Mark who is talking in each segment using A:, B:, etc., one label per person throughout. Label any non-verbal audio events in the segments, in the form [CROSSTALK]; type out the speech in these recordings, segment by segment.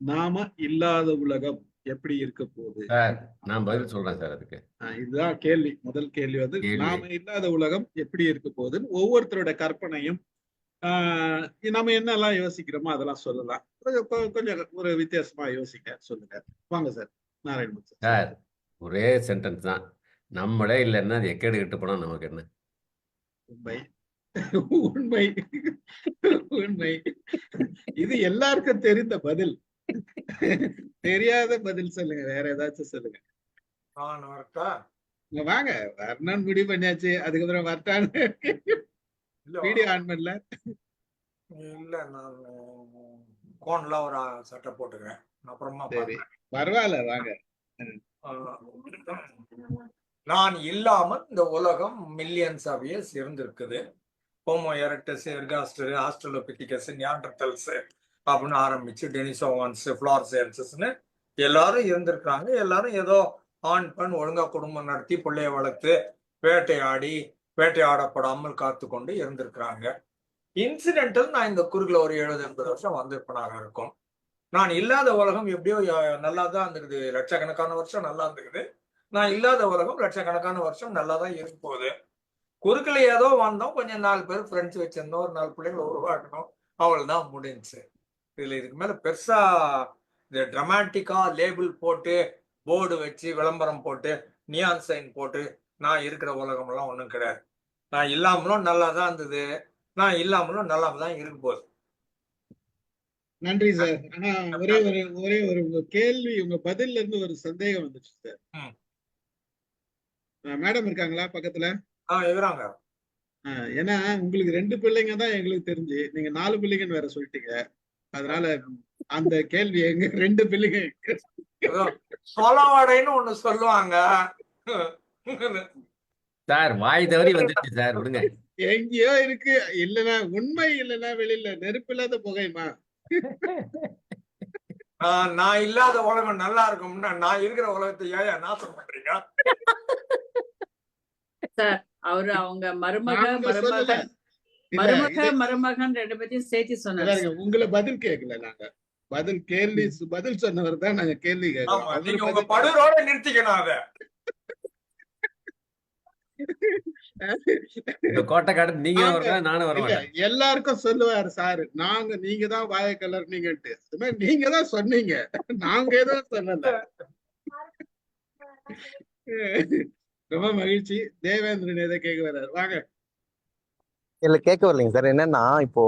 A: நாம இல்லாத உலகம் எப்படி இருக்க போகுது?
B: நான் பதில் சொல்றேன் சார் அதுக்கு.
A: இதுதான் கேள்வி. முதல் கேள்வி வந்து. நாம இல்லாத உலகம் எப்படி இருக்க போகுதுன்னு ஒவ்வொருத்தரோட கற்பனையும் நம்ம என்னெல்லாம் யோசிக்கிறோமோ அதெல்லாம் சொல்லலாம். கொஞ்சம் ஒரு வித்தியாசமா யோசிக்க சொல்லுங்க. வாங்க சார் நாராயணமூர்த்தி சார்.
B: சார் ஒரே சென்டென்ஸ் தான். நம்மளே இல்லைன்னா அது எக்கேடு கெட்டு போனா நமக்கு என்ன?
A: உண்மை. உண்மை. உண்மை. இது எல்லாருக்கும் தெரிந்த பதில். [LAUGHS] தெரியாத பதில் சொல்லுங்க வேற ஏதாச்சும் சொல்லுங்க.
C: நான் வரட்டா
A: வாங்க வரணும்னு முடிவு பண்ணியாச்சு அதுக்கப்புறம் வரட்டான்னு.
C: இல்ல.
A: வீடியோ ஆன் பண்ணல.
C: இல்ல நான் கோன்ல ஒரு சட்டை போட்டுக்கிறேன். அப்புறமா
A: சரி. பரவாயில்ல வாங்க.
C: நான் இல்லாமல் இந்த உலகம் மில்லியன்ஸ் ஆஃப் இயர்ஸ் இருந்திருக்குது. Homo erectus ergaster Australopithecus Neanderthals அப்படின்னு ஆரம்பிச்சு டெனிசோவான்ஸ் ஃபிளார்சேன்சஸ்னு எல்லாரும் இருந்திருக்காங்க. எல்லாரும் ஏதோ ஆண் பெண் ஒழுங்கா குடும்பம் நடத்தி பிள்ளைய வளர்த்து வேட்டையாடி வேட்டையாடப்படாமல் காத்து கொண்டு இருந்திருக்கிறாங்க. இன்சிடென்டல் நான் இந்த குறுகில் ஒரு எழுபது எண்பது வருஷம் வந்திருப்பனாக இருக்கும். நான் இல்லாத உலகம் எப்படியோ நல்லா தான் இருந்தது. லட்சக்கணக்கான வருஷம் நல்லா இருந்திருக்குது நான் இல்லாத உலகம் லட்சக்கணக்கான வருஷம் நல்லா தான் இருக்க போகுது. குறுக்கில் ஏதோ வந்தோம் கொஞ்சம் நாலு பேர் ஃப்ரெண்ட்ஸ் வச்சிருந்தோம். ஒரு நாலு பிள்ளைங்களை உருவாக்கணும் அவள் தான் முடிஞ்சுச்சு இதுல இதுக்கு மேல பெருசா இந்த ட்ரமாட்டிக்கா லேபிள் போட்டு போர்டு வச்சு விளம்பரம் போட்டு நியான் சைன் போட்டு நான் இருக்கிற உலகமெல்லாம் ஒன்றும் கிடையாது. நான் இல்லாமலும் நல்லா தான் இருந்தது. நான் இல்லாமலும் நல்லா தான் இருக்க போகுது.
A: நன்றி சார். ஆனா ஒரே ஒரு ஒரே ஒரு உங்க கேள்வி உங்க பதில்ல இருந்து ஒரு சந்தேகம் வந்துச்சு சார். மேடம் இருக்காங்களா பக்கத்துல?
C: இருக்கிறாங்க
A: ஏன்னா உங்களுக்கு ரெண்டு பிள்ளைங்க தான் எங்களுக்கு தெரிஞ்சு நீங்க நாலு பிள்ளைங்கன்னு வேற சொல்லிட்டீங்க. அதனால அந்த கேள்வி எங்க ரெண்டு பிள்ளைங்க
C: ஏதோ சொலவாடைன்னு ஒண்ணு சொல்லுவாங்க.
B: சார் வாய் தவறி வந்துடுச்சு சார் விடுங்க.
A: எங்கேயோ இருக்கு. இல்லைன்னா உண்மை இல்லைன்னா வெளியில நெருப்பு இல்லாத புகையுமா?
C: ஆஹ் நான் இல்லாத உலகம் நல்லா இருக்கும்னா நான் இருக்கிற உலகத்தை ஏன் நாசம் பண்றீங்க?
D: சார் அவரு அவங்க மருமக
A: இல்ல,
D: மருமக மருமகன் ரெண்டு பேத்தையும் சேர்த்து சொன்னாரு.
A: பாருங்க, உங்களை பதில் கேட்கல நாங்க. பதில் கேள்வி பதில் சொன்னவர் தான் நாங்க கேள்வி பதில்
C: படுரோட நிறுத்திக்கணும் அத. [LAUGHS]
B: இப்ப கோட்டை காட்டு நீங்க வரல நானும் வர
A: இல்ல
B: மாட்டேன்.
A: எல்லாருக்கும் சொல்லுவாரு சாரு நாங்க நீங்க தான் வாய கலர்னீங்கன்ட்டு. அது மாதிரி நீங்க தான் சொன்னீங்க. நாங்க எதுவும் சொல்லல. [LAUGHS] ரொம்ப மகிழ்ச்சி. தேவேந்திரன் எதை கேட்க வர்றாரு? வாங்க.
E: இல்ல கேட்க வரலைங்க சார். என்னன்னா இப்போ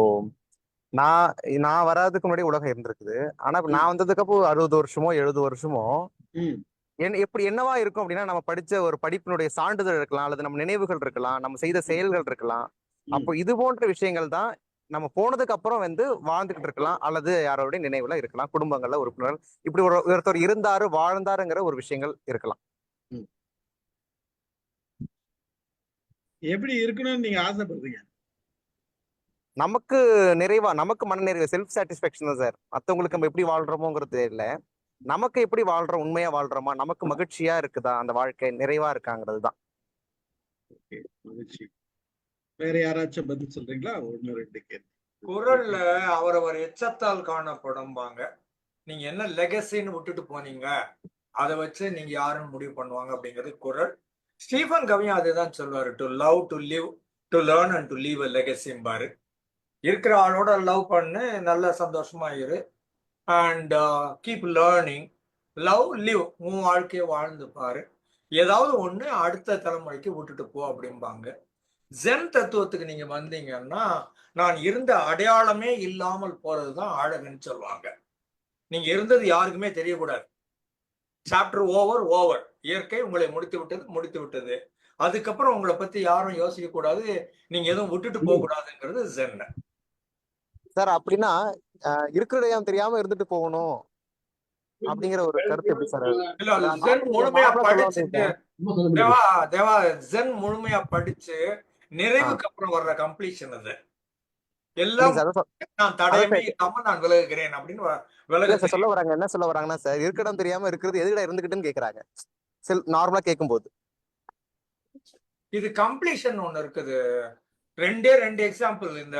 E: நான் நான் வராதுக்கு முன்னாடி உலகம் இருந்திருக்குது. ஆனா இப்ப நான் வந்ததுக்கு அப்போ அறுபது வருஷமோ எழுபது வருஷமோ
A: ம்.
E: என்ன எப்படி என்னவா இருக்கும் அப்படின்னா நம்ம படிச்ச ஒரு படிப்பினுடைய சான்றிதழ் இருக்கலாம் அல்லது நம்ம நினைவுகள் இருக்கலாம் நம்ம செய்த செயல்கள் இருக்கலாம். அப்போ இது போன்ற விஷயங்கள் தான் நம்ம போனதுக்கு அப்புறம் வந்து வாழ்ந்துகிட்டு இருக்கலாம் அல்லது யாரோடைய நினைவுல இருக்கலாம் குடும்பங்கள்ல உறுப்பினர்கள். இப்படி ஒரு ஒருத்தர் இருந்தாரு வாழ்ந்தாருங்கிற ஒரு விஷயங்கள் இருக்கலாம்.
A: எப்படி இருக்கணும்னு நீங்க ஆசைப்படுறீங்க?
E: நமக்கு நிறைவா நமக்கு மன நிறைவு செல்ஃப் சாட்டிஸ்ஃபேக்ஷன் தான் சார். மத்தவங்களுக்கு நம்ம எப்படி வாழ்றோமோங்கிறது இல்ல நமக்கு எப்படி வாழ்றோம் உண்மையா வாழ்றோமா? நமக்கு மகிழ்ச்சியா இருக்குதா? அந்த வாழ்க்கை நிறைவா இருக்காங்கிறது தான்.
A: வேற யாராச்சும் பதில் சொல்றீங்களா? ஒன்னு ரெண்டு கேள்வி.
C: குரல்ல அவரவர் எச்சத்தால் காணப்படும்பாங்க. நீங்க என்ன லெகசின்னு விட்டுட்டு போனீங்க? அதை வச்சு நீங்க யாருன்னு முடிவு பண்ணுவாங்க அப்படிங்கிறது குரல். ஸ்டீஃபன் கவியும் அதுதான் சொல்லுவாரு. To love to live to learn and to leave a லெகசிம்பாரு இருக்கிற ஆளோட லவ் பண்ணு நல்ல சந்தோஷமா இரு. And keep learning love live உன் வாழ்க்கையை வாழ்ந்து பாரு. ஏதாவது ஒண்ணு அடுத்த தலைமுறைக்கு விட்டுட்டு போ அப்படிம்பாங்க. ஜென் தத்துவத்துக்கு நீங்க வந்தீங்கன்னா நான் இருந்த அடையாளமே இல்லாமல் போறதுதான் அழகுன்னு சொல்லுவாங்க. நீங்க இருந்தது யாருக்குமே தெரியக்கூடாது. சாப்டர் ஓவர் ஓவர் இயற்கை உங்களை முடித்து விட்டது முடித்து விட்டது. அதுக்கப்புறம் உங்களை பத்தி யாரும் யோசிக்க கூடாது நீங்க எதுவும் விட்டுட்டு போக கூடாதுங்கிறது ஜென்
E: சார் அப்படின்னா இருக்கிற இடம் தெரியாம இருந்துட்டு போகணும். அப்படிங்கிற ஒரு கருத்து எப்படி சார்?
C: ஜென் முழுமையா தேவா தேவா ஜென் முழுமையா படிச்சு நிறைவுக்கு அப்புறம் வர்ற கம்ப்ளீஷன் அது. எல்லாம் நான் தடையமே இல்லாம நான் விலகுகிறேன் அப்படின்னு வ-
E: இல்ல சார் சொல்ல
C: விலகு
E: வராங்க. என்ன சொல்ல வராங்கன்னா சார் இருக்க இடம் தெரியாம இருக்கிறது எதுக்கிட்ட இருந்துகிட்டுன்னு கேக்குறாங்க. செல் நார்மலா கேட்கும்போது
C: இது கம்ப்ளீஷன் ஒண்ணு இருக்குது. ரெண்டே ரெண்டு எக்ஸாம்பிள் இந்த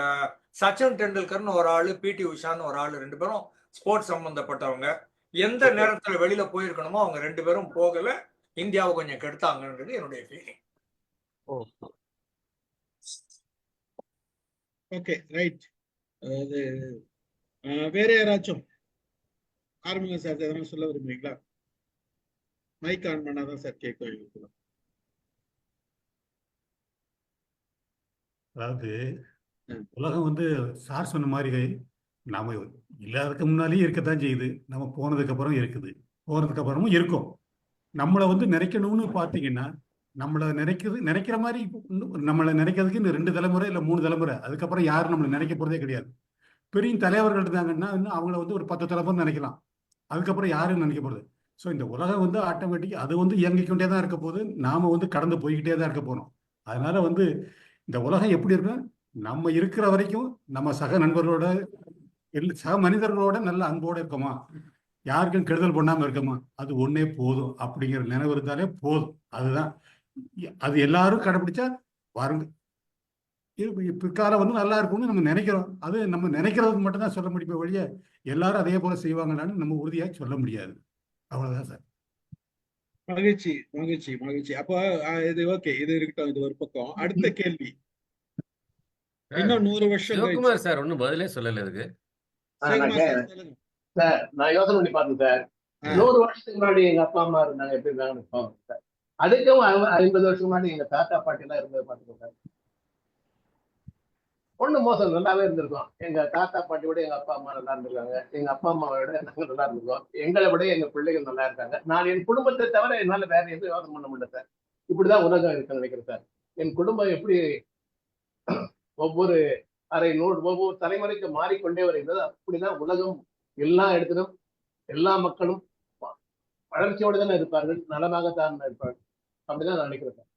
C: சச்சின் டெண்டுல்கர்னு ஒரு ஆளு பிடி உஷான்னு ஒரு ஆளு ரெண்டு பேரும் ஸ்போர்ட்ஸ் சம்பந்தப்பட்டவங்க. எந்த நேரத்துல வெளியில போயிருக்கணுமோ அவங்க ரெண்டு பேரும் போகல இந்தியாவை கொஞ்சம் கெடுத்தாங்கன்றது என்னுடைய ஃபீலிங்
A: ஓகே ரைட் அதாவது அஹ், வேற யாராச்சும்? ஆரம்பிங்க சார் எதனா சொல்ல விரும்புறீங்களா? மைக் ஆன் பண்ணாதான் சார் கேட்கும் எங்களுக்கு
F: அதாவது. உலகம் வந்து சார் சொன்ன மாதிரி நாம இல்லாததுக்கு முன்னாலேயே இருக்கத்தான் செய்யுது. நம்ம போனதுக்கு அப்புறம் இருக்குது. போனதுக்கு அப்புறமும் இருக்கும். நம்மளை வந்து நினைக்கணும்னு பார்த்தீங்கன்னா நம்மளை நினைக்கிறது நினைக்கிற மாதிரி நம்மளை நினைக்கிறதுக்கு இன்னும் ரெண்டு தலைமுறை இல்லை மூணு தலைமுறை. அதுக்கப்புறம் யாரும் நம்மளை நினைக்க போறதே கிடையாது. பெரிய தலைவர்கள் இருந்தாங்கன்னா இன்னும் அவங்கள வந்து ஒரு பத்து தலைமுறை நினைக்கலாம். அதுக்கப்புறம் யாரும் நினைக்க போறது. ஸோ இந்த உலகம் வந்து ஆட்டோமேட்டிக் அது வந்து இயங்கிக்கொண்டே தான் இருக்க போகுது. நாம வந்து கடந்து போய்கிட்டே தான் இருக்க போறோம். அதனால வந்து இந்த உலகம் எப்படி இருக்கும் நம்ம இருக்கிற வரைக்கும் நம்ம சக நண்பர்களோட சக மனிதர்களோட நல்ல அன்போட இருக்கோமா? யாருக்கும் கெடுதல் பண்ணாம இருக்கோமா? அது ஒன்றே போதும் அப்படிங்கிற நினைவு இருந்தாலே போதும். அதுதான். அது எல்லாரும் கடைபிடிச்சா வருங்க பிற்காலம் வந்து நல்லா இருக்கும்னு நம்ம நினைக்கிறோம். அது நம்ம நினைக்கிறது மட்டும் தான் சொல்ல முடியுமே வழியே எல்லாரும் அதே போல செய்வாங்களான்னு நம்ம உறுதியாக சொல்ல முடியாது. அவ்வளவுதான் சார்.
A: மகிழ்ச்சி மகிழ்ச்சி மகிழ்ச்சி. அப்போ இது ஓகே. இது இருக்கட்டும். இது ஒரு பக்கம். அடுத்த கேள்வி. இன்னும் நூறு வருஷம்
B: சார் ஒன்றும் பதிலே சொல்லல இதுக்கு
A: சார்
G: நான் யோசனை பண்ணி பார்த்தேன் சார். நூறு வருஷத்துக்கு முன்னாடி எங்க அப்பா அம்மா இருந்தாங்க. எப்படி இருந்தாங்கன்னு அதுக்கும் ஐம்பது வருஷத்துக்கு முன்னாடி எங்க தாத்தா பாட்டி எல்லாம் இருந்தது பார்த்துக்கோ ஒன்றும் மோசம் நல்லாவே இருந்திருக்கோம். எங்க தாத்தா பாட்டி விட எங்க அப்பா அம்மா நல்லா இருந்திருக்காங்க. எங்க அப்பா அம்மாவை விட நாங்க நல்லா இருந்திருக்கோம். எங்களை விட எங்க பிள்ளைகள் நல்லா இருக்காங்க. நான் என் குடும்பத்தை தவிர என்னால் வேற எதுவும் யோசனை பண்ண முடியல சார். இப்படிதான் உலகம் இருக்க நினைக்கிறேன் சார். என் குடும்பம் எப்படி ஒவ்வொரு அரை நூறு ஒவ்வொரு தலைமுறைக்கு மாறிக்கொண்டே வருகிறது அப்படிதான் உலகம் எல்லா இடத்திலும் எல்லா மக்களும் வளர்ச்சியோடு தானே இருப்பார்கள் நலமாகத்தான் இருப்பார்கள். அப்படிதான் நான் நினைக்கிறேன் சார். அதுதான்
E: சார்
G: சார்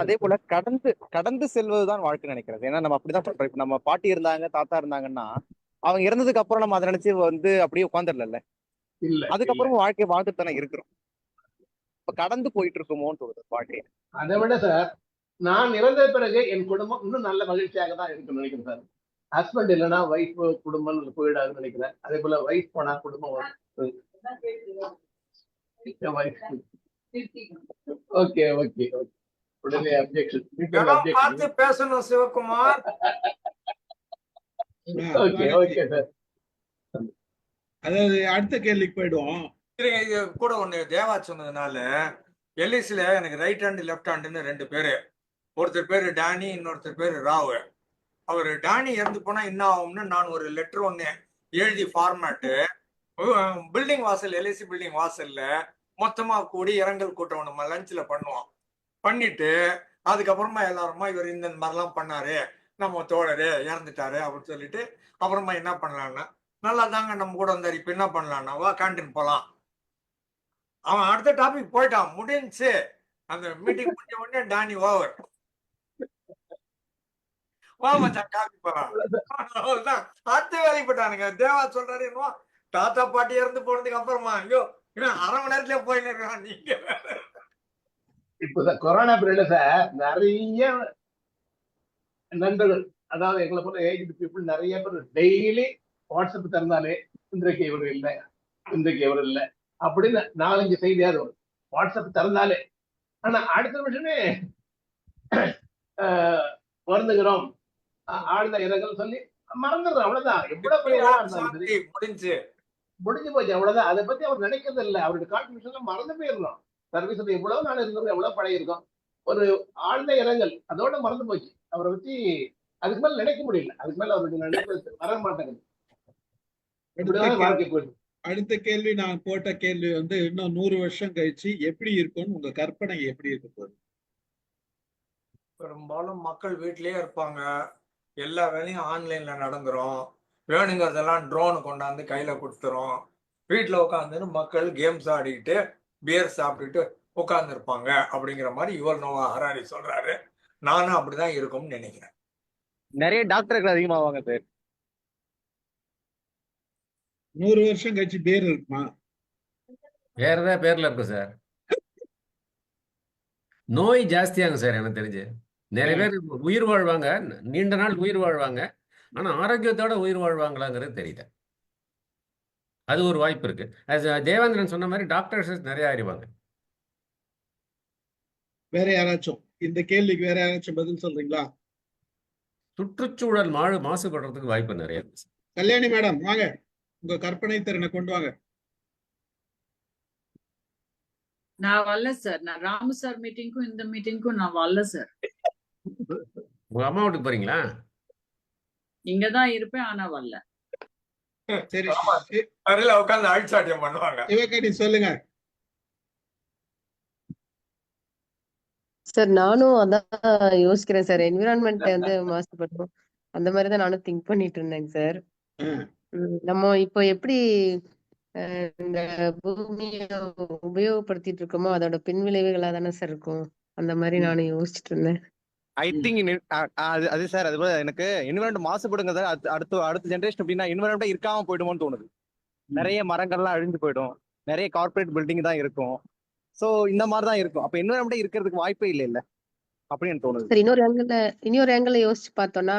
E: அதே போல கடந்து கடந்து செல்வதுதான் வாழ்க்கை நினைக்கிறது. ஏன்னா நம்ம அப்படிதான் பண்றோம். இப்ப நம்ம பாட்டி இருந்தாங்க தாத்தா இருந்தாங்கன்னா அவங்க இறந்ததுக்கு அப்புறம் நம்ம அதை நினைச்சு வந்து அப்படியே உட்காந்துடல. அதுக்கப்புறம் வாழ்க்கை வாழ்ந்துட்டு தானே இருக்கிறோம். இப்ப கடந்து போயிட்டு இருக்குமோன்னு தோணுது வாழ்க்கை
G: அதை விட சார் நான் இறந்த பிறகு என் குடும்பம் இன்னும் நல்ல மகிழ்ச்சியாக தான் இருக்குன்னு நினைக்கிறேன் சார். ஹஸ்பண்ட் இல்லைன்னா ஒய்ஃப் குடும்பம் போயிடாதுன்னு நினைக்கிறேன். அதே போல ஒய்ஃப் போனா குடும்பம் ஓகே ஓகே ஓகே உடனே அப்ஜெக்ஷன்
C: பார்த்து பேசணும் சிவகுமார்.
G: ஓகே ஓகே சார்
A: அதாவது அடுத்த கேள்விக்கு போயிடுவோம்.
C: இது கூட ஒண்ணு தேவா சொன்னதுனால எல்ஐசில எனக்கு ரைட் ஹேண்ட் லெஃப்ட் ஹேண்டுன்னு ரெண்டு பேரு. ஒருத்தர் பேரு டானி இன்னொருத்தர் பேரு ராவ். அவர் டானி இறந்து போனா என்ன ஆகும்னு நான் ஒரு லெட்டர் ஒண்ணு எழுதி ஃபார்மேட்டு பில்டிங் வாசல் எல்ஐசி பில்டிங் வாசல்ல மொத்தமா கூடி இரங்கல் கூட்டம் நம்ம லஞ்ச்ல பண்ணுவோம். பண்ணிட்டு அதுக்கப்புறமா எல்லாருமா இவர் இந்த மாதிரிலாம் பண்ணாரு நம்ம தோழரு இறந்துட்டாரு அப்படின்னு சொல்லிட்டு அப்புறமா என்ன பண்ணலான்னா நல்லா தாங்க நம்ம கூட வந்தாரு இப்போ என்ன பண்ணலான்னா வா கேண்டீன் போகலாம் அவன் அடுத்த டாபிக் போயிட்டான் முடிஞ்சு அந்த மீட்டிங் முடிஞ்ச உடனே டானி ஓவர் வா மச்சான் காபி போறான் அடுத்த வேலைக்கு போயிட்டானுங்க. தேவா சொல்றாரு என்னவோ தாத்தா பாட்டி இறந்து போனதுக்கு அப்புறமா ஐயோ அரை மணி நேரத்துல போயின்னு இருக்கான் நீங்க
G: இப்போ கொரோனா பீரியட்ல சார் நிறைய நண்பர்கள் அதாவது எங்களை போல ஏஜ் பீப்புள் நிறைய பேர் டெய்லி வாட்ஸ்அப் திறந்தாலே இன்றைக்கு இவர் இல்லை இன்றைக்கு இவர் இல்லை அப்படின்னு நாலஞ்சு செய்தியாவது வரும். வாட்ஸ்அப் திறந்தாலே. ஆனா அடுத்த நிமிஷமே வருந்துகிறோம். ஆழ்ந்த இரங்கல் சொல்லி மறந்துடுறோம் அவ்வளவுதான். எவ்வளவு பெரிய
C: முடிஞ்சு.
G: முடிஞ்சு போச்சு அவ்வளவுதான். அதை பத்தி அவர் நினைக்கிறது இல்லை. அவருடைய கான்ட்ரிபியூஷன் மறந்து போயிடுறோம் சர்வீஸ்ல எவ்வளவு நாள் இருந்தோம் எவ்வளவு பழைய இருக்கோம். ஒரு ஆழ்ந்த இரங்கல் அதோட மறந்து போச்சு. அவரை பத்தி அதுக்கு மேல நினைக்க முடியல. அதுக்கு மேல அவருடைய நினைப்பு வர மாட்டேங்குது.
A: அடுத்த கேள்வி-
G: வாழ்க்கை போயிடுது
A: அடுத்த கேள்வி நான் போட்ட கேள்வி வந்து இன்னும் நூறு வருஷம் கழிச்சு எப்படி இருக்கும்னு உங்க கற்பனை எப்படி இருக்க போகுது?
C: பெரும்பாலும் மக்கள் வீட்டிலேயே இருப்பாங்க. எல்லா வேலையும் ஆன்லைன்ல நடந்துரும். வேணுங்கிறதெல்லாம் ட்ரோன் கொண்டாந்து கையில கொடுத்துரும். வீட்டில் உட்காந்துன்னு மக்கள் கேம்ஸ் ஆடிக்கிட்டு பியர் சாப்பிட்டுட்டு உட்காந்துருப்பாங்க அப்படிங்கிற மாதிரி யுவல் நோவா ஹராரி சொல்றாரு. நானும் அப்படிதான் இருக்கும்னு நினைக்கிறேன்.
E: நிறைய டாக்டர்கள் அதிகமாவாங்க சார்
A: நூறு வருஷம் கழிச்சு பேர் இருக்குமா?
B: வேற ஏதாவது பேர்ல இருக்கும் சார். நோய் ஜாஸ்தியாகும் சார் எனக்கு தெரிஞ்சு. நிறைய பேர் உயிர் வாழ்வாங்க நீண்ட நாள் உயிர் வாழ்வாங்க. ஆனா ஆரோக்கியத்தோட உயிர் வாழ்வாங்களாங்கிறது தெரியல. அது ஒரு வாய்ப்பு இருக்கு. அது தேவேந்திரன் சொன்ன மாதிரி டாக்டர்ஸ் நிறைய அறிவாங்க.
A: வேற யாராச்சும்? இந்த கேள்விக்கு வேற யாராச்சும் பதில் சொல்றீங்களா?
B: சுற்றுச்சூழல் மாடு மாசுபடுறதுக்கு வாய்ப்பு நிறைய இருக்கு.
A: கல்யாணி மேடம் வாங்க. உங்க கற்பனை திறனை கொண்டு வாங்க.
D: நான் வரல சார் நான் ராமு சார் மீட்டிங்க்கும் இந்த மீட்டிங்க்கும் நான் வரல சார்
B: உங்க அம்மா வீட்டுக்கு போறீங்களா?
D: இங்கதான் இருப்பேன் ஆனா வரல.
A: சரி.
C: அறையில உட்கார்ந்து அழிச்சாட்டியம் பண்ணுவாங்க.
A: சிவகணி சொல்லுங்க.
H: சார் நானும் அதான் யோசிக்கிறேன் சார். என்விரான்மெண்ட் வந்து மாசுபடும் அந்த மாதிரி தான் நானும் திங்க் பண்ணிட்டு இருந்தேங்க சார் நம்ம இப்போ எப்படி இந்த பூமியை உபயோகப்படுத்திட்டு இருக்கோமோ அதோட பின் விளைவுகளா தானே சார் இருக்கும். அந்த மாதிரி. நானும் யோசிச்சுட்டு இருந்தேன்
E: ஐ திங்க் அது அது சார் அது போல எனக்கு என்விரான்மெண்ட் மாசுபடுங்க சார் அடுத்து அடுத்த ஜென்ரேஷன் அப்படின்னா என்விரான்மெண்ட் இருக்காம போயிடுமோன்னு தோணுது. நிறைய மரங்கள்லாம் அழிஞ்சு போயிடும். நிறைய கார்ப்பரேட் பில்டிங் தான் இருக்கும். ஸோ இந்த மாதிரி தான் இருக்கும். அப்போ என்விரான்மெண்ட் இருக்கிறதுக்கு வாய்ப்பே இல்லை இல்ல. அப்படின்னு தோணுது.
H: சார் இன்னொரு ஆங்கிள் இன்னொரு ஆங்கிள் யோசிச்சு பார்த்தோம்னா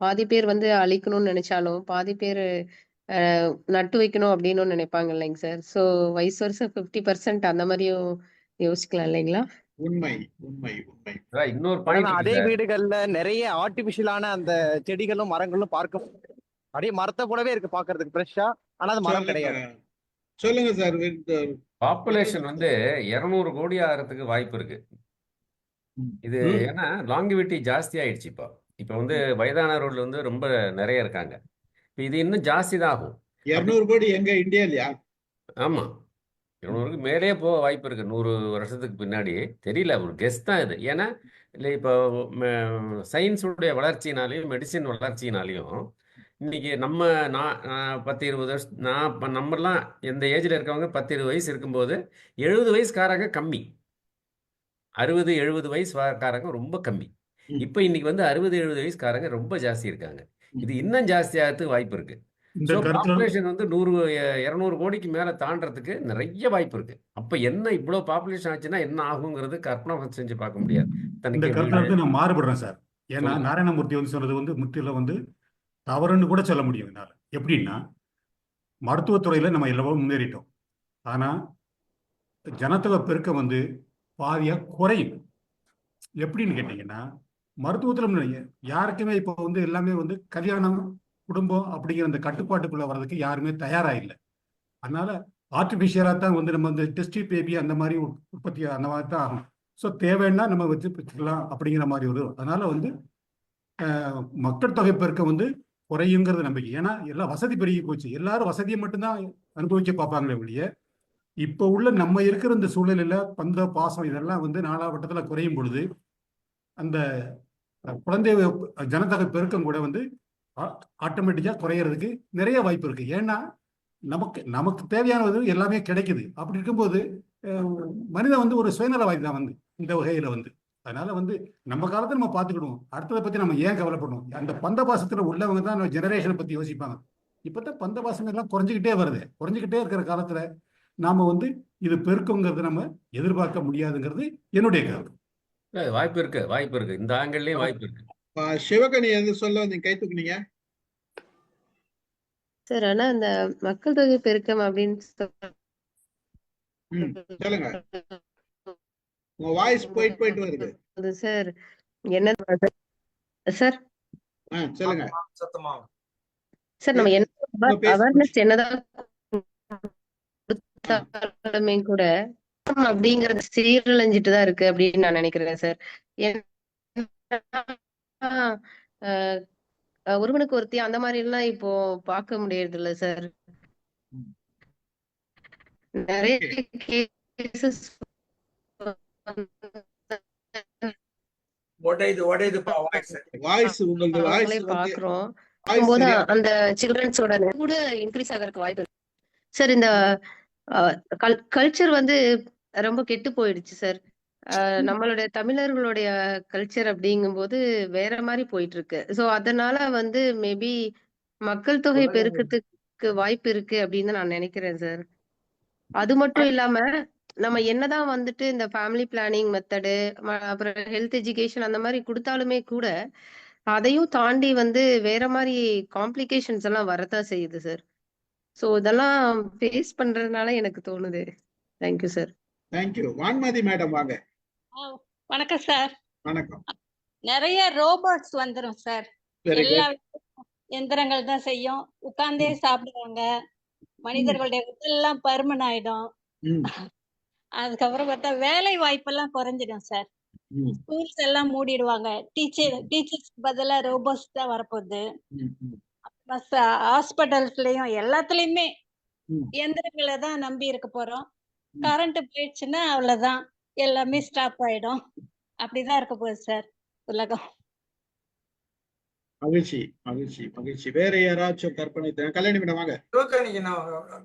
H: பாதி பேர் வந்து அழிக்கணும்னு நினைச்சாலும் பாதி பேர் நட்டு வைக்கணும் அப்படின்னு நினைப்பாங்க இல்லைங்க சார் ஸோ வயசு வருஷம் ஃபிஃப்டி பர்சன்ட் அந்த மாதிரியும் யோசிக்கலாம் இல்லைங்களா?
A: உண்மை உண்மை உண்மை.
B: இன்னொரு
E: அதே வீடுகள்ல நிறைய ஆர்டிபிஷியலான அந்த செடிகளும் மரங்களும் பார்க்க. அப்படியே மரத்தை போலவே இருக்கு பாக்குறதுக்கு ஃப்ரெஷ்ஷா ஆனா அது மரம் கிடையாது.
A: சொல்லுங்க சார்.
B: பாப்புலேஷன் வந்து இருநூறு கோடி ஆகிறதுக்கு வாய்ப்பு இருக்கு. இது. ஏன்னா லாங்கிவிட்டி ஜாஸ்தி ஆயிடுச்சு இப்போ. இப்போ வந்து வயதானவர்கள் வந்து ரொம்ப நிறைய இருக்காங்க. இப்போ இது இன்னும் ஜாஸ்தி தான் ஆகும்.
A: இருநூறு கோடி எங்க? இந்தியாலயா
B: ஆமா. இருநூறுக்கு மேலேயே போக வாய்ப்பு இருக்கு. நூறு வருஷத்துக்கு பின்னாடி. தெரியல ஒரு கெஸ் தான் இது. ஏன்னா இல்லை இப்போ சயின்ஸுடைய வளர்ச்சினாலையும் மெடிசின் வளர்ச்சினாலையும் இன்னைக்கு நம்ம நான் பத்து இருபது வருஷம் நான் இப்போ நம்மலாம் எந்த ஏஜில் இருக்கவங்க பத்து இருபது வயசு இருக்கும்போது எழுபது வயசுக்காரங்க கம்மி. அறுபது எழுபது வயசுக்காரங்க ரொம்ப கம்மி. இப்போ இன்னைக்கு வந்து அறுபது எழுபது வயசுக்காரங்க ரொம்ப ஜாஸ்தி இருக்காங்க. இது இன்னும் ஜாஸ்தி ஆகிறதுக்கு வாய்ப்பு இருக்கு.
F: இந்த
B: பாப்புலேஷன் வந்து நூறு இரநூறு கோடிக்கு மேலே தாண்டறதுக்கு நிறைய வாய்ப்பு இருக்கு. அப்போ என்ன இவ்வளோ பாப்புலேஷன் ஆச்சுன்னா என்ன ஆகுங்கிறது கற்பனை செஞ்சு பார்க்க முடியாது.
F: இந்த கருத்துல இருந்து நான் மாறுபடுறேன் சார். ஏன்னா. நாராயணமூர்த்தி வந்து சொன்னது வந்து முற்றிலும் வந்து தவறுன்னு கூட சொல்ல முடியும் என்னால. எப்படின்னா மருத்துவத்துறையில நம்ம எல்லாம் முன்னேறிட்டோம். ஆனா ஜனத்தொகை பெருக்கம் வந்து பாதியா குறையும் எப்படின்னு கேட்டீங்கன்னா மருத்துவத்துல யாருக்குமே இப்போ வந்து எல்லாமே வந்து கல்யாணம் குடும்பம் அப்படிங்கிற அந்த கட்டுப்பாட்டுக்குள்ள வர்றதுக்கு யாருமே தயாரா இல்லை. அதனால ஆர்டிஃபிஷியலாக தான் வந்து நம்ம வந்து டெஸ்டி பேபி அந்த மாதிரி உற்பத்தி அந்த மாதிரி தான் ஆகும் ஸோ தேவைன்னா நம்ம வச்சு வச்சுக்கலாம் அப்படிங்கிற மாதிரி ஒரு அதனால வந்து மக்கள் தொகை பெருக்கம் வந்து குறையுங்கிறது நம்பிக்கை. ஏன்னா எல்லாம் வசதி பெருகி போச்சு. எல்லாரும் வசதியை மட்டும்தான் அனுபவிக்க பார்ப்பாங்களே ஒழிய இப்போ உள்ள நம்ம இருக்கிற இந்த சூழலில் பந்த பாசம் இதெல்லாம் வந்து நாலாவட்டத்தில் குறையும் பொழுது அந்த குழந்தை ஜனத்தொகை பெருக்கம் கூட வந்து ஆட்டோமேட்டிக்காக குறையிறதுக்கு நிறைய வாய்ப்பு இருக்கு. ஏன்னா நமக்கு நமக்கு தேவையானது எல்லாமே கிடைக்குது. அப்படி இருக்கும்போது மனிதன் வந்து ஒரு சுயநலவாதி தான் வந்து இந்த வகையில வந்து. அதனால வந்து நம்ம காலத்தை நம்ம பார்த்துக்கிடுவோம். அடுத்ததை பத்தி நம்ம ஏன் கவலைப்படணும்? அந்த பந்த பாசத்துல உள்ளவங்க தான் ஜெனரேஷனை பத்தி யோசிப்பாங்க. இப்பதான் பந்த பாசம் எல்லாம் குறைஞ்சிக்கிட்டே வருது. குறைஞ்சிக்கிட்டே இருக்கிற காலத்துல நாம வந்து இது பெருக்குங்கிறது நம்ம எதிர்பார்க்க முடியாதுங்கிறது என்னுடைய கருத்து.
B: வாய்ப்பு இருக்கு வாய்ப்பு இருக்கு. இந்த ஆங்கிள்லயும் வாய்ப்பு இருக்கு.
A: சிவகணி எது சொல்ல நீங்க கை தூக்குனீங்க?
H: சார் ஆனா அந்த மக்கள் தொகை பெருக்கம் அப்படின்னு
A: ம், சொல்லுங்க. உங்க வாய்ஸ் போயிட்டு போயிட்டு வருது.
H: சொல்றது சார் என்ன சார்?
A: சொல்லுங்க.
H: சார் நம்ம என்ன அவேர்னஸ் என்னதான் கூட அப்படிங்கறது சீரழிஞ்சிட்டு தான் இருக்கு அப்படின்னு நான் நினைக்கிறேன் சார். ஆஹ், ஆஹ், ஒருவனுக்கு ஒருத்தி அந்த மாதிரி எல்லாம் இப்போ பார்க்க முடியறது இல்ல சார் நிறைய கேசஸ்
C: உடையுது வாய்ஸ்
A: வாய்ஸ்
H: பாக்குறோம்
A: சரியா?
H: அந்த சில்ட்ரன்ஸோட கூட இன்க்ரீஸ் ஆகிறதுக்கு வாய்ப்பு சார் இந்த கல்ச்சர் வந்து ரொம்ப கெட்டு போயிடுச்சு சார். நம்மளுடைய தமிழர்களுடைய கல்ச்சர் அப்படிங்கும்போது வேற மாதிரி போயிட்டு இருக்கு சோ அதனால வந்து மேபி மக்கள் தொகை பெருக்கத்துக்கு வாய்ப்பு இருக்கு அப்படின்னு நான் நினைக்கிறேன் சார் அது மட்டும் இல்லாம நம்ம என்னதான் வந்துட்டு இந்த ஃபேமிலி பிளானிங் மெத்தடு அப்புறம் ஹெல்த் எஜுகேஷன் அந்த மாதிரி கொடுத்தாலுமே கூட அதையும் தாண்டி வந்து வேற மாதிரி காம்ப்ளிகேஷன்ஸ் எல்லாம் வரத்தான் செய்யுது சார் ஸோ இதெல்லாம் ஃபேஸ் பண்றதுனால எனக்கு தோணுது. Thank you sir
A: thank you Vanmathi madam வாங்க.
I: வணக்கம் சார்.
A: வணக்கம்.
I: நிறைய ரோபோட்ஸ் வந்துரும் சார். எல்லா எந்திரங்கள் தான் செய்யும். உட்கார்ந்தே சாப்பிடுவாங்க. மனிதர்களுடைய உடல்லாம் பருமன் ஆயிடும். அதுக்கப்புறம் பார்த்தா வேலை வாய்ப்பெல்லாம் குறைஞ்சிடும் சார். ஸ்கூல்ஸ் எல்லாம் மூடிடுவாங்க. டீச்சர் டீச்சர்ஸ்க்கு பதிலா ரோபோட்ஸ் தான் வரப்போகுது. ஹாஸ்பிட்டல்ஸ்லயும் எல்லாத்துலயுமே
A: ம்.
I: இயந்திரங்களை தான் நம்பி இருக்க போறோம். கரண்ட் போயிடுச்சுன்னா அவ்வளவுதான். எல்லாமே ஸ்டாப் ஆயிடும். அப்படிதான் இருக்க போகுது சார் உலகம்.
A: மகிழ்ச்சி மகிழ்ச்சி மகிழ்ச்சி. வேற யாராச்சும் கற்பனை திறன் கல்யாணி மேடம் வாங்க.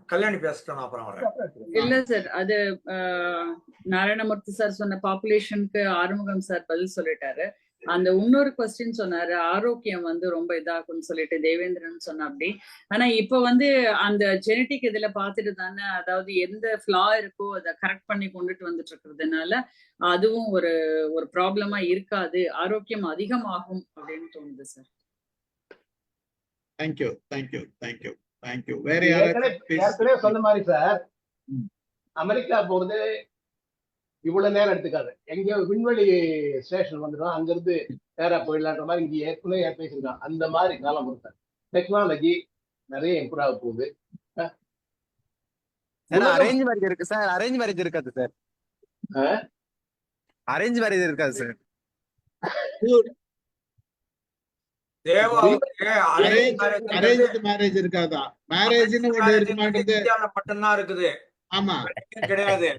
C: கல்யாணி பேசிட்டேன் அப்புறம் வரேன்.
D: இல்ல சார் அது ஆஹ், நாராயணமூர்த்தி சார் சொன்ன பாப்புலேஷனுக்கு ஆறுமுகம் சார் பதில் சொல்லிட்டாரு. அந்த இன்னொரு கொஸ்டின் சொன்னாரு ஆரோக்கியம் வந்து ரொம்ப இதாகும்னு சொல்லிட்டு தேவேந்திரன் சொன்ன அப்படி ஆனா இப்ப வந்து அந்த ஜெனட்டிக் இதுல பாத்துட்டு தானே அதாவது எந்த ஃபிளா இருக்கோ அதை கரெக்ட் பண்ணி கொண்டுட்டு வந்துட்டு இருக்கிறதுனால அதுவும் ஒரு ஒரு ப்ராப்ளமா இருக்காது. ஆரோக்கியம் அதிகமாகும் அப்படின்னு தோணுது sir
A: thank you thank you thank you thank you வேற
G: ஏற்கனவே சொன்ன மாதிரி சார். அமெரிக்கா போறது இவ்வளவு நேரம் எடுத்துக்காது. எங்கேயோ விண்வெளி ஸ்டேஷன் வந்துடும். அங்கிருந்து நேரா போயிடலான்ற மாதிரி இங்க ஏற்கனவே பேசியிருக்கான் அந்த மாதிரி காலம் இருக்கு டெக்னாலஜி நிறைய இம்ப்ரூவ் ஆக போகுது.
E: அரேஞ்ச் மேரேஜ் இருக்கு சார் அரேஞ்ச் மேரேஜ் இருக்காது சார்? அரேஞ்ச் மேரேஜ் இருக்காது சார்
C: தேவாவுக்கு
A: அரேஞ்ச் அரேஞ்ச் மேரேஜ் இருக்காதா? மேரேஜ்னு ஒண்ணு இருக்குமான்றது
C: மட்டும்தான் இருக்குது.
A: ஆமா.
C: கிடையாது.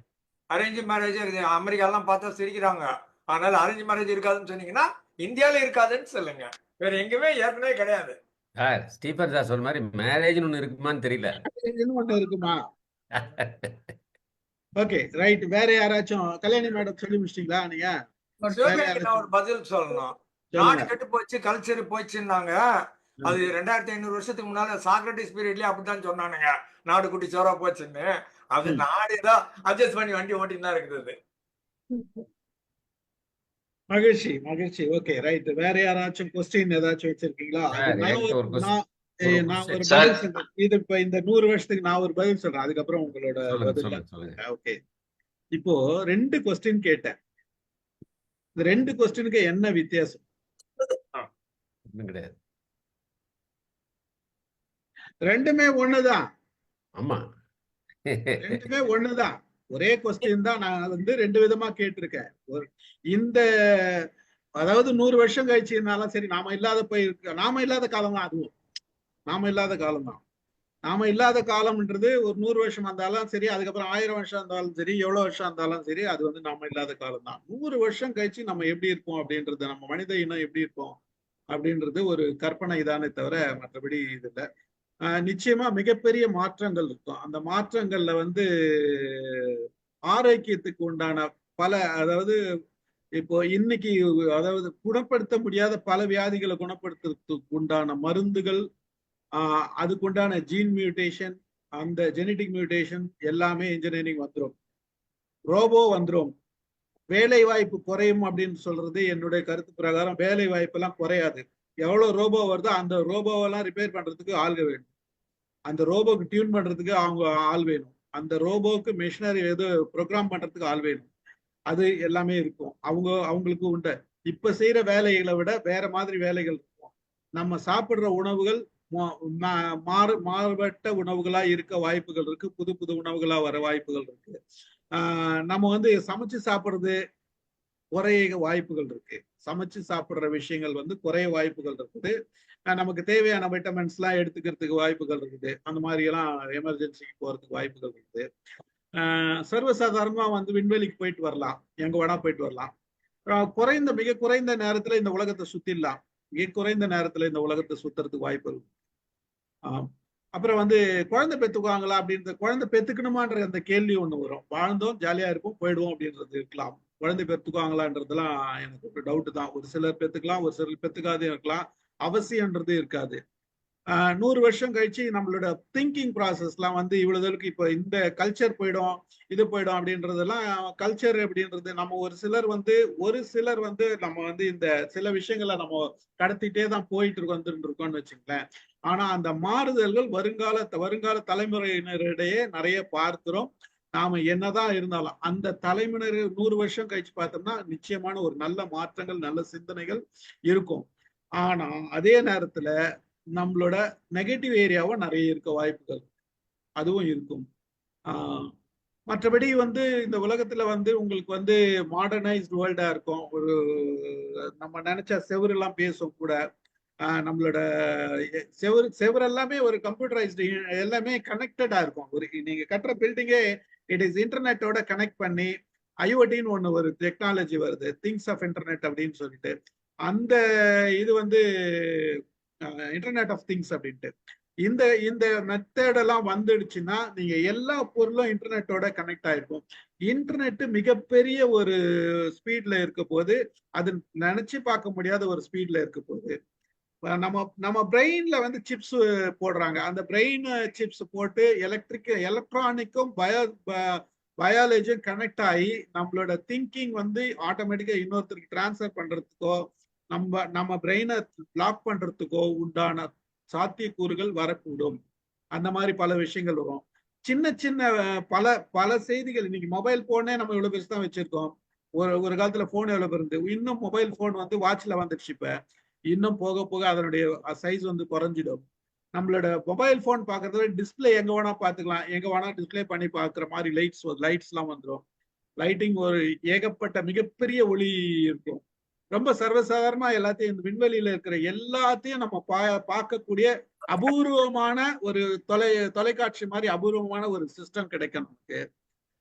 C: அரேஞ்ச் மேரேஜ் இருக்குது அமெரிக்காலாம் பார்த்தா சிரிக்கிறாங்க. அதனால அரேஞ்ச் மேரேஜ் இருக்காதுன்னு சொன்னீங்கன்னா இந்தியால இருக்காதுன்னு சொல்லுங்க. வேற எங்கேயுமே ஏற்கனவே கிடையாது.
B: சார் ஸ்டீஃபன் சார் சொன்ன மாதிரி மேரேஜ்னு ஒன்று இருக்குமான்னு தெரியல.
A: ஒண்ணு இருக்குமா? ஓகே ரைட் வேற யாராச்சும் கல்யாணி மேடம் சொல்லி முடிச்சிட்டீங்களா நீங்க?
C: ஒரு பதில் சொல்லணும். நாடு கெட்டு போச்சு கல்ச்சர் போச்சுன்னாங்க. அது ரெண்டாயிரத்தி ஐநூறு வருஷத்துக்கு முன்னால சாக்ரட்டிஸ் பீரியட்லயே அப்படித்தான் சொன்னானுங்க. நாடு குட்டி சோறா போச்சுன்னு அது
A: ம்.
C: நாடு தான் அட்ஜஸ்ட் பண்ணி வண்டி ஓட்டின்னு தான் இருக்குது
A: மகிழ்ச்சி மகிழ்ச்சி. ஓகே ரைட் வேற யாராச்சும் கொஸ்டின் ஏதாச்சும் வச்சிருக்கீங்களா? நான் ஒரு-. பதில் சொல்றேன். இது இப்ப இந்த நூறு வருஷத்துக்கு நான் ஒரு பதில் சொல்றேன். அதுக்கப்புறம் உங்களோட பதில் ஓகே இப்போ ரெண்டு கொஸ்டின் கேட்டேன். இந்த ரெண்டு கொஸ்டினுக்கு என்ன வித்தியாசம்?
B: கிடையாது.
A: ரெண்டுமே ஒண்ணுதான்.
B: ஆமா.
A: ரெண்டுமே ஒண்ணுதான். ஒரே கொஸ்டின் தான் நான் வந்து ரெண்டு விதமா கேட்டிருக்கேன். ஒரு இந்த அதாவது நூறு வருஷம் கழிச்சுனாலும் சரி நாம இல்லாத போய் இருக்க நாம இல்லாத காலம் தான் அதுவும். நாம இல்லாத காலம் தான் நாம இல்லாத காலம்ன்றது ஒரு நூறு வருஷம் இருந்தாலும் சரி அதுக்கப்புறம் ஆயிரம் வருஷம் இருந்தாலும் சரி எவ்வளவு வருஷம் இருந்தாலும் சரி அது வந்து நாம இல்லாத காலம் தான் நூறு வருஷம் கழிச்சு நம்ம எப்படி இருப்போம் அப்படின்றது நம்ம மனித இனம் எப்படி இருப்போம் அப்படின்றது ஒரு கற்பனை தானே தவிர மற்றபடி இது இல்லை. நிச்சயமா மிகப்பெரிய மாற்றங்கள் இருக்கும். அந்த மாற்றங்கள்ல வந்து ஆரோக்கியத்துக்கு உண்டான பல அதாவது இப்போ இன்னைக்கு அதாவது குணப்படுத்த முடியாத பல வியாதிகளை குணப்படுத்துறதுக்கு உண்டான மருந்துகள் ஆஹ் அதுக்கு உண்டான ஜீன் மியூட்டேஷன் அந்த ஜெனட்டிக் மியூட்டேஷன் எல்லாமே இன்ஜினியரிங் வந்துடும் ரோபோ வந்துடும் வேலை வாய்ப்பு குறையும் அப்படின்னு சொல்றது என்னுடைய கருத்து பிரகாரம் வேலை வாய்ப்பு எல்லாம் குறையாது. எவ்வளவு ரோபோ வருதோ அந்த ரோபோவெல்லாம் ரிப்பேர் பண்றதுக்கு ஆள்க வேணும். அந்த ரோபோக்கு டியூன் பண்றதுக்கு அவங்க ஆள் வேணும். அந்த ரோபோக்கு மிஷினரி எது ப்ரோக்ராம் பண்றதுக்கு ஆள் வேணும். அது எல்லாமே இருக்கும். அவங்க அவங்களுக்கு உண்டு. இப்ப செய்யற வேலைகளை விட வேற மாதிரி வேலைகள் இருக்கும். நம்ம சாப்பிடுற உணவுகள் மா- மாறு மாறுபட்ட உணவுகளா இருக்க வாய்ப்புகள் இருக்கு. புது புது உணவுகளா வர வாய்ப்புகள் இருக்கு. ஆஹ் நம்ம வந்து சமைச்சு சாப்பிடுறது குறைய வாய்ப்புகள் இருக்கு. சமைச்சு சாப்பிடுற விஷயங்கள் வந்து குறைய வாய்ப்புகள் இருக்குது. நமக்கு தேவையான விட்டமின்ஸ் எல்லாம் எடுத்துக்கிறதுக்கு வாய்ப்புகள் இருக்குது. அந்த மாதிரி எல்லாம் எமர்ஜென்சிக்கு போறதுக்கு வாய்ப்புகள் இருக்குது. ஆஹ் சர்வசாதாரணமா வந்து விண்வெளிக்கு போயிட்டு வரலாம். எங்க வேணா போயிட்டு வரலாம். குறைந்த மிக குறைந்த நேரத்துல இந்த உலகத்தை சுத்திடலாம். மிக குறைந்த நேரத்துல இந்த உலகத்தை சுத்துறதுக்கு வாய்ப்பு இருக்கு. ஆஹ் அப்புறம் வந்து குழந்தை பெத்துக்குவாங்களா அப்படின்ற குழந்தை பெத்துக்கணுமான்ற அந்த கேள்வி ஒண்ணு வரும். வாழ்ந்தோம் ஜாலியா இருப்போம் போயிடுவோம் அப்படின்றது இருக்கலாம். குழந்தை பெற்றுக்குவாங்களான்றதுலாம் எனக்கு ஒரு டவுட் தான். ஒரு சிலர் பெத்துக்கலாம் ஒரு சிலர் பெத்துக்காதே இருக்கலாம். அவசியம்ன்றது இருக்காது. ஆஹ் நூறு வருஷம் கழிச்சு நம்மளோட திங்கிங் ப்ராசஸ்லாம் வந்து இவ்வளவு தூரத்துக்கு இப்போ இந்த கல்ச்சர் போயிடும் இது போயிடும் அப்படின்றதெல்லாம் கல்ச்சர் அப்படின்றது நம்ம ஒரு சிலர் வந்து ஒரு சிலர் வந்து நம்ம வந்து இந்த சில விஷயங்களை நம்ம கடத்திட்டே தான் போயிட்டு இருக்கோம் வந்துட்டு இருக்கோம்னு வச்சுங்களேன். ஆனா அந்த மாறுதல்கள் வருங்கால வருங்கால தலைமுறையினரிடையே நிறைய பார்க்கிறோம். நாம என்னதான் இருந்தாலும் அந்த தலைமுறை நூறு வருஷம் கழிச்சு பார்த்தோம்னா நிச்சயமான ஒரு நல்ல மாற்றங்கள் நல்ல சிந்தனைகள் இருக்கும். ஆனா அதே நேரத்துல நம்மளோட நெகட்டிவ் ஏரியாவும் நிறைய இருக்க வாய்ப்புகள் அதுவும் இருக்கும். ஆஹ் மற்றபடி வந்து இந்த உலகத்துல வந்து உங்களுக்கு வந்து மாடர்னைஸ்டு வேர்ல்டா இருக்கும். ஒரு நம்ம நினைச்ச செவுரு எல்லாம் பேசும் கூட. ஆஹ் நம்மளோட செவரு செவுரு செவுரு எல்லாமே ஒரு கம்ப்யூட்டரைஸ்டு எல்லாமே கனெக்டடா இருக்கும். ஒரு நீங்க கட்டுற பில்டிங்கே இட் இஸ் இன்டர்நெட்டோட கனெக்ட் பண்ணி ஐஓடின்னு ஒன்று ஒரு டெக்னாலஜி வருது திங்ஸ் ஆஃப் இன்டர்நெட் அப்படின்னு சொல்லிட்டு. அந்த இது வந்து இன்டர்நெட் ஆஃப் திங்ஸ் அப்படின்ட்டு. இந்த இந்த மெத்தட் எல்லாம் வந்துடுச்சுன்னா நீங்க எல்லா பொருளும் இன்டர்நெட்டோட கனெக்ட் ஆயிருக்கும். இன்டர்நெட் மிகப்பெரிய ஒரு ஸ்பீட்ல இருக்க போது அது நினைச்சு பார்க்க முடியாத ஒரு ஸ்பீட்ல இருக்க போகுது நம்ம நம்ம பிரெயின்ல வந்து சிப்ஸ் போடுறாங்க. அந்த பிரெயின் சிப்ஸ் போட்டு எலக்ட்ரிக் எலக்ட்ரானிக்கும் பயோ பயாலஜியும் கனெக்ட் ஆகி நம்மளோட திங்கிங் வந்து ஆட்டோமேட்டிக்கா இன்னொருத்தருக்கு டிரான்ஸ்ஃபர் பண்றதுக்கோ நம்ம நம்ம பிரெயினை பிளாக் பண்றதுக்கோ உண்டான சாத்தியக்கூறுகள் வரக்கூடும். அந்த மாதிரி பல விஷயங்கள் வரும். சின்ன சின்ன பல பல செய்திகள். இன்னைக்கு மொபைல் போனே நம்ம இவ்வளவு பெருசு தான் வச்சிருக்கோம். ஒரு ஒரு காலத்துல போன் எவ்வளவு இருந்து இன்னும் மொபைல் போன் வந்து வாட்ச்ல வந்துடுச்சு இப்ப. இன்னும் போக போக அதனுடைய சைஸ் வந்து குறைஞ்சிடும். நம்மளோட மொபைல் போன் பார்க்கறத டிஸ்பிளே எங்க வேணா பாத்துக்கலாம் எங்க வேணா டிஸ்பிளே பண்ணி பாக்குற மாதிரி லைட்ஸ் லைட்ஸ் எல்லாம் வந்துடும் லைட்டிங் ஒரு ஏகப்பட்ட மிகப்பெரிய ஒளி இருக்கும். ரொம்ப சர்வசாதாரணமா எல்லாத்தையும் இந்த விண்வெளியில இருக்கிற எல்லாத்தையும் நம்ம பா பார்க்கக்கூடிய அபூர்வமான ஒரு தொலை தொலைக்காட்சி மாதிரி அபூர்வமான ஒரு சிஸ்டம் கிடைக்கும் நமக்கு.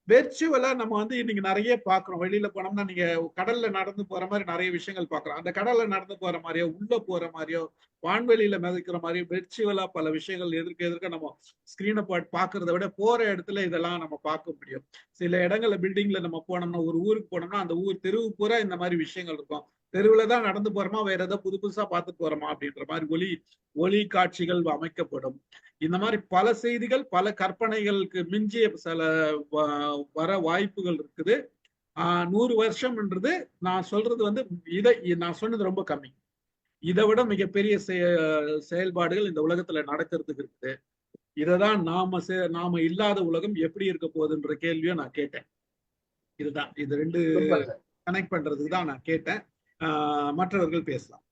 A: வெர்ச்சுவலா நம்ம வந்து இன்னைக்கு நிறைய பாக்குறோம் வெளியில போனோம்னா நீங்க கடல்ல நடந்து போற மாதிரி நிறைய விஷயங்கள் பாக்குறோம் அந்த கடல்ல நடந்து போற மாதிரியோ உள்ள போற மாதிரியோ வான்வெளியில மிதக்கிற மாதிரியோ வெர்ச்சுவலா பல விஷயங்கள் எதிர்க்க எதிர்க்க நம்ம ஸ்கிரீனை பாட் பாக்குறத விட போற இடத்துல இதெல்லாம் நம்ம பார்க்க முடியும். சில இடங்கள்ல பில்டிங்ல நம்ம போனோம்னா ஒரு ஊருக்கு போனோம்னா அந்த ஊர் தெருவு பூரா இந்த மாதிரி விஷயங்கள் இருக்கும். தெருவுல தான் நடந்து போறோமா? வேற ஏதாவது புது புதுசா பார்த்து போறோமா? அப்படின்ற மாதிரி ஒளி ஒளி காட்சிகள் அமைக்கப்படும். இந்த மாதிரி பல செய்திகள் பல கற்பனைகளுக்கு மிஞ்சிய சில வர வாய்ப்புகள் இருக்குது. நூறு வருஷம்ன்றது நான் சொல்றது வந்து இதை நான் சொன்னது ரொம்ப கம்மி. இதை விட மிகப்பெரிய செய- செயல்பாடுகள் இந்த உலகத்துல நடக்கிறதுக்கு இருக்குது. இததான் நாம நாம இல்லாத உலகம் எப்படி இருக்க போகுதுன்ற கேள்வியை நான் கேட்டேன். இதுதான். இது ரெண்டு கனெக்ட் பண்றதுக்கு தான் நான் கேட்டேன். மற்றவர்கள் பேசலாம்.